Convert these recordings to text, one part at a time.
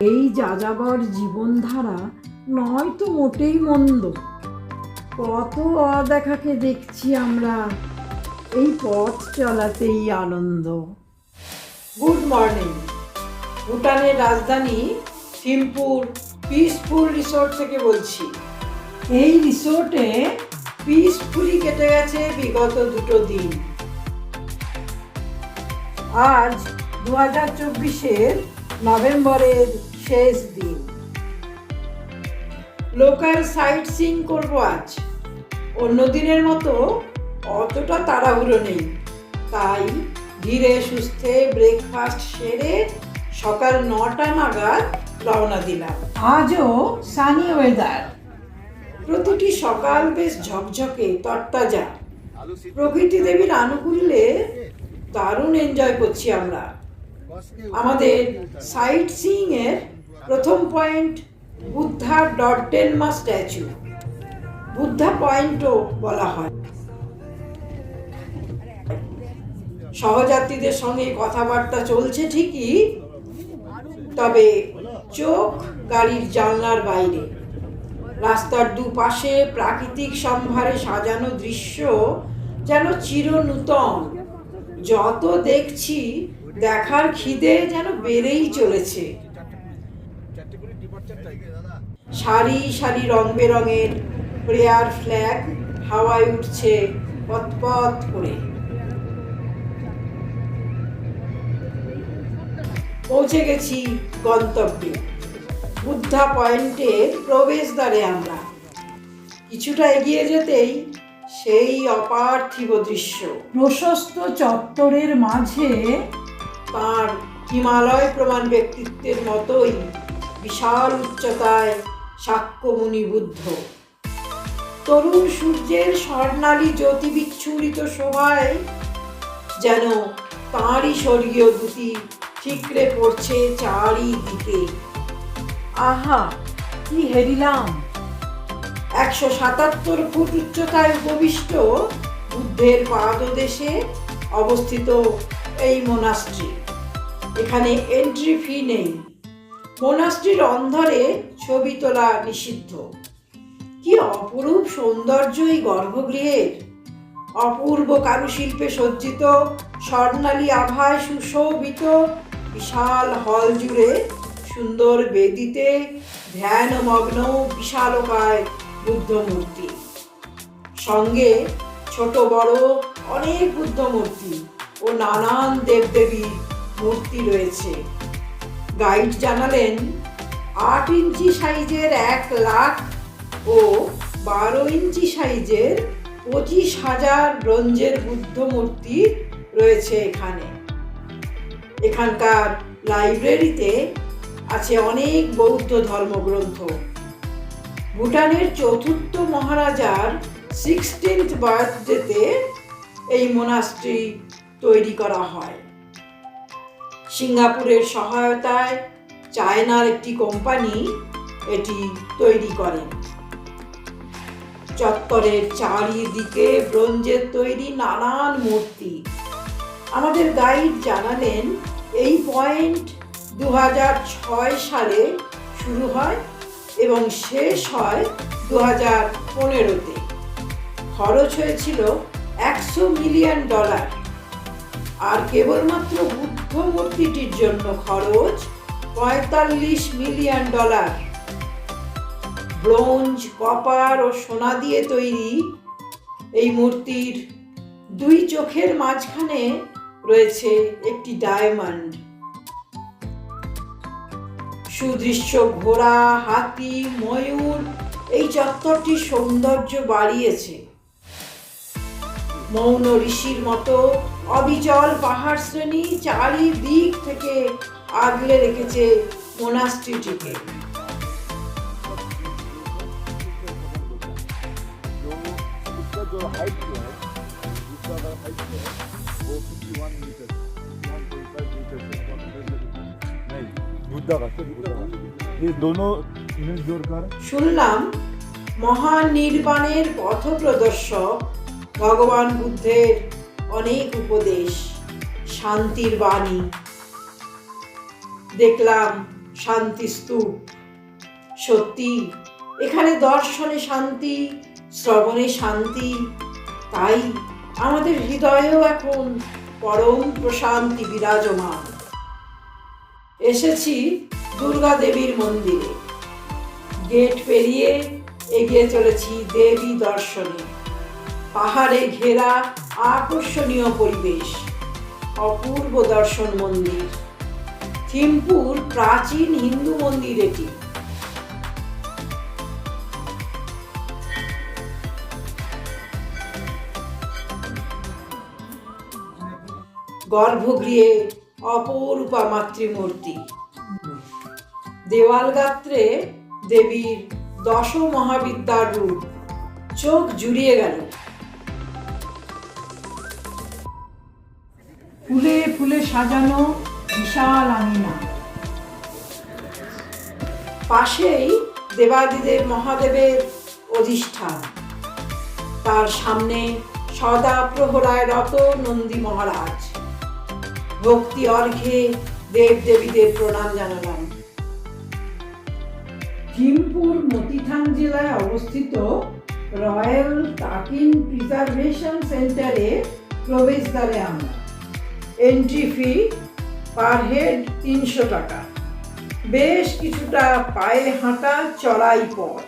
এই যাযাবর জীবনধারা নয় তো মোটেই মন্দ। কত অদেখাকে দেখছি আমরা, এই পথ চলাতেই আনন্দ। Good morning. ভুটানের রাজধানী থিম্পুর পিসফুল রিসোর্ট থেকে বলছি। এই রিসোর্টে পিসফুলি কেটে গেছে বিগত দুটো দিন। আজ দু হাজার চব্বিশের নভেম্বরের শেষ দিন। লোকাল সাইট সিং করব আজ। অন্য দিনের মতো অতটা তাড়াহুড়ো নেই। তাই ধীরে সুস্থে ব্রেকফাস্ট সেরে সকাল নটা নাগাদ রওনা দিলাম। আজও সানি ওয়েদার প্রতিটি সকাল বেশ ঝকঝকে তরতাজা। প্রকৃতি দেবীর আনুকূল্যে দারুণ এনজয় করছি আমরা। আমাদের সাইট সিইং এর প্রথম পয়েন্ট, বুদ্ধা ডটেনমা স্ট্যাচু। বুদ্ধা পয়েন্টও বলা হয়। সহযাত্রীদের সঙ্গে কথাবার্তা চলছে ঠিকই, তবে চোখ গাড়ির জানলার বাইরে। রাস্তার দুপাশে প্রাকৃতিক সম্ভারে সাজানো দৃশ্য যেন চিরনূতন। যত দেখছি, দেখার খিদে যেন বেড়েই চলেছে। সারি সারি রং বেরঙের প্রেয়ার ফ্ল্যাগ হাওয়ায় উঠছে পথ করে। পৌঁছে গেছি গন্তব্যে। বুদ্ধা পয়েন্টের প্রবেশদ্বারে আমরা। কিছুটা এগিয়ে যেতেই সেই অপার্থিব দৃশ্য। প্রশস্ত চত্বরের মাঝে তার হিমালয় প্রমাণ ব্যক্তিত্বের মতোই বিশাল উচ্চতায় সাক্ষ্যমুনি বুদ্ধ। তরুণ সূর্যের স্বর্ণালী জ্যোতি বিচ্ছুরিত শোভায় যেন তাঁরই স্বর্গীয় দুটি ঠিকরে পড়ছে চারিদিকে। আহা, কি হেরিলাম! একশো সাতাত্তর ফুট উচ্চতায় উপবিষ্ট বুদ্ধের পাদদেশে অবস্থিত এই মোনাস্ট্রি। এখানে এন্ট্রি ফি নেই। মোনাস্ট্রির অন্ধরে ছবি তোলা নিষিদ্ধ। কি অপরূপ সৌন্দর্য এই গর্ভগৃহের। অপূর্ব কারুশিল্পে সজ্জিত, স্বর্ণালী আভায় সুশোভিত, বিশাল হল জুড়ে সুন্দর বেদিতে ধ্যানমগ্ন বিশালকায় বুদ্ধ মূর্তি। সঙ্গে ছোট বড় অনেক বুদ্ধ মূর্তি ও নানান দেবদেবীর মূর্তি রয়েছে। গাইড জানালেন, আট ইঞ্চি সাইজের এক লাখ ও বারো ইঞ্চি সাইজের পঁচিশ হাজার ব্রঞ্জের বুদ্ধ মূর্তি রয়েছে এখানে। এখানকার লাইব্রেরিতে আছে অনেক বৌদ্ধ ধর্মগ্রন্থ। ভুটানের চতুর্থ মহারাজার সিক্সটিন্থ বার্থডেতে এই মোনাস্ট্রি তৈরি করা হয়। সিঙ্গাপুরের সহায়তায় চায়নার একটি কোম্পানি এটি তৈরি করেন চত্বরের চারিদিকে ব্রোঞ্জের তৈরি নানান মূর্তি। আমাদের গাইড জানালেন, এই পয়েন্ট দু হাজার ছয় সালে শুরু হয় এবং শেষ হয় দু হাজার পনেরোতে। খরচ হয়েছিল একশো মিলিয়ন ডলার। আর কেবলমাত্র বুদ্ধ মূর্তিটির জন্য খরচ পঁয়তাল্লিশ মিলিয়ন ডলার। ব্রোঞ্জ, কপার ও সোনা দিয়ে তৈরি এই মূর্তির দুই চোখের মাঝখানে রয়েছে একটি ডায়মন্ড। সুদৃশ্য ঘোড়া, হাতি, ময়ূর এই চত্বরটির সৌন্দর্য বাড়িয়েছে। মৌন ঋষির মতো অবিচল পাহাড় শ্রেণি চারিদিক থেকে আগলে রেখেছে মোনাস্ট্রিটিকে শুনলাম মহানির্বাণের পথ প্রদর্শক ভগবান বুদ্ধের অনেক উপদেশ, শান্তির বাণী। দেখলাম শান্তি স্তূপ। সত্যি, এখানে দর্শনে শান্তি, শ্রবণে শান্তি, তাই আমাদের হৃদয়েও এখন পরম প্রশান্তি বিরাজমান। এসেছি দুর্গা দেবীর মন্দিরে। গেট পেরিয়ে এগিয়ে চলেছি দেবী দর্শনে। পাহাড়ে ঘেরা আকর্ষণীয় পরিবেশ, অপূর্ব দর্শন মন্দির, থিমপুর প্রাচীন হিন্দু মন্দির এটি। গর্ভগৃহে অপরূপা মাতৃমূর্তি। দেওয়াল গাত্রে দেবীর দশ মহাবিদ্যার রূপ, চোখ জুড়িয়ে গেল। সাজানো বিশাল আঙিনা। পাশেই দেবাদিদেব মহাদেবের অধিষ্ঠান। তার সামনে সদা প্রহরায় রত নন্দী মহারাজ। ভক্তি অর্ঘে দেব দেবীদের প্রণাম জানালাম। ভীমপুর মতিথান জেলায় অবস্থিত রয়্যাল তাকিন প্রিজার্ভেশন সেন্টারে প্রবেশদ্বারে আমরা। এন্ট্রি ফি পার হেড তিনশো টাকা। বেশ কিছুটা পায়ে হাঁটা চড়াই পথ।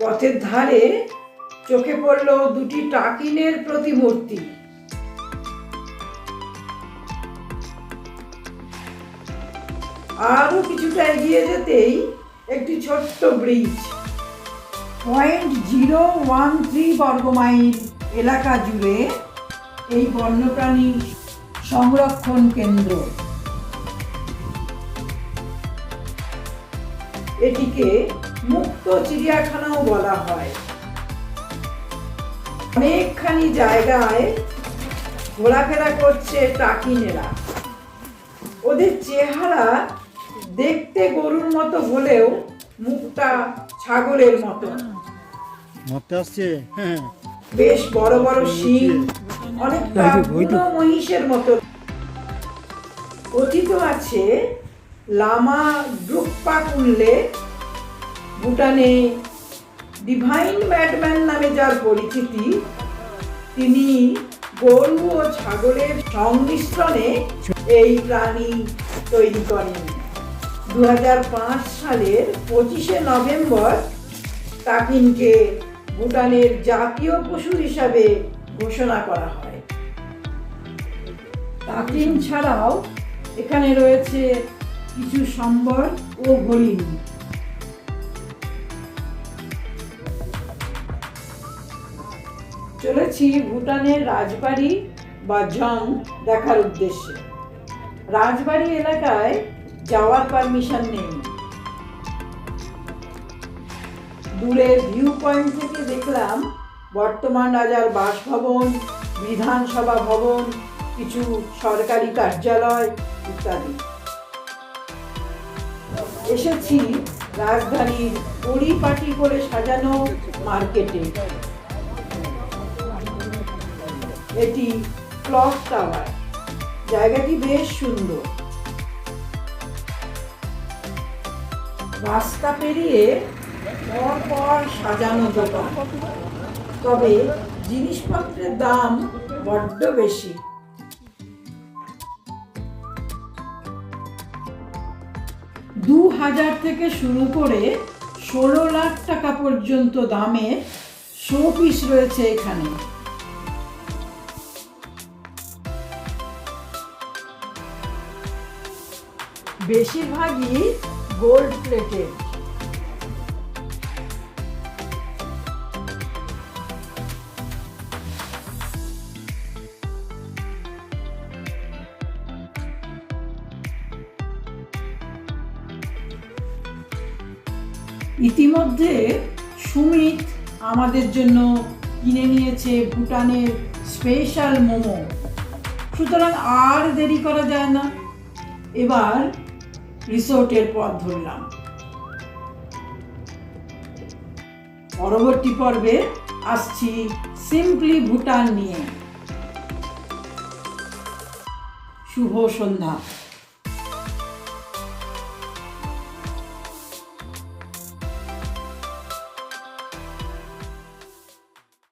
পথের ধারে চোখে পড়ল দুটি টাকিনের প্রতিমূর্তি। আরও কিছুটা এগিয়ে যেতেই একটি ছোট্ট bridge. Point zero one three বর্গমাইল এলাকা জুড়ে এই বন্যপ্রাণী সংরক্ষণ কেন্দ্র। এটিকে মুক্ত চিড়িয়াখানাও বলা হয়। অনেকখানি জায়গায় ঘোরাফেরা করছে টাকিনেরা ওদের চেহারা দেখতে গরুর মতো হলেও মুখটা ছাগলের মতো। মরতে আসছে? হ্যাঁ। বেশ বড় বড় শিং অনেকটা বুনো মহিষের মতো। কথিত আছে লামা ড্রুকপা কুনলে ভুটানে ডিভাইন ম্যাডম্যান নামে যার পরিচিতি তিনি গরু ও ছাগলের সংমিশ্রণে এই প্রাণী তৈরি করেন। দু হাজার পাঁচ সালের পঁচিশে নভেম্বর তাকিনকে ভুটানের জাতীয় পশু হিসাবে ঘোষণা করা হয়। তাকিন ছাড়াও এখানে রয়েছে কিছু সম্বর ও হরিণ। চলেছি ভুটানের রাজবাড়ি বা জং দেখার উদ্দেশ্যে। রাজবাড়ি এলাকায় যাওয়ার পারমিশন নেই। দূরের ভিউ পয়েন্ট থেকে দেখলাম বর্তমান রাজার বাসভবন, বিধানসভা ভবন, কিছু সরকারি কার্যালয় ইত্যাদি। এসেছি রাজধানীর পরিপাটি করে সাজানো মার্কেটে। এটি ক্লক টাওয়ার। জায়গাটি বেশ সুন্দর। রাস্তা পেরিয়ে পর পর সাজানো দোকান। তবে জিনিসপত্রের দাম বড্ড বেশি। দু হাজার থেকে শুরু করে ষোলো লাখ টাকা পর্যন্ত দামের শো পিস রয়েছে এখানে। বেশিরভাগই গোল্ড প্লেটেড ইতিমধ্যে সুমিত আমাদের জন্য কিনে নিয়েছে ভুটানের স্পেশাল মোমো। সুতরাং আর দেরি করা যায় না। এবার রিসোর্টের পথ ধরলাম। পরবর্তী পর্বে আসছি সিম্পলি ভুটান নিয়ে। শুভ সন্ধ্যা।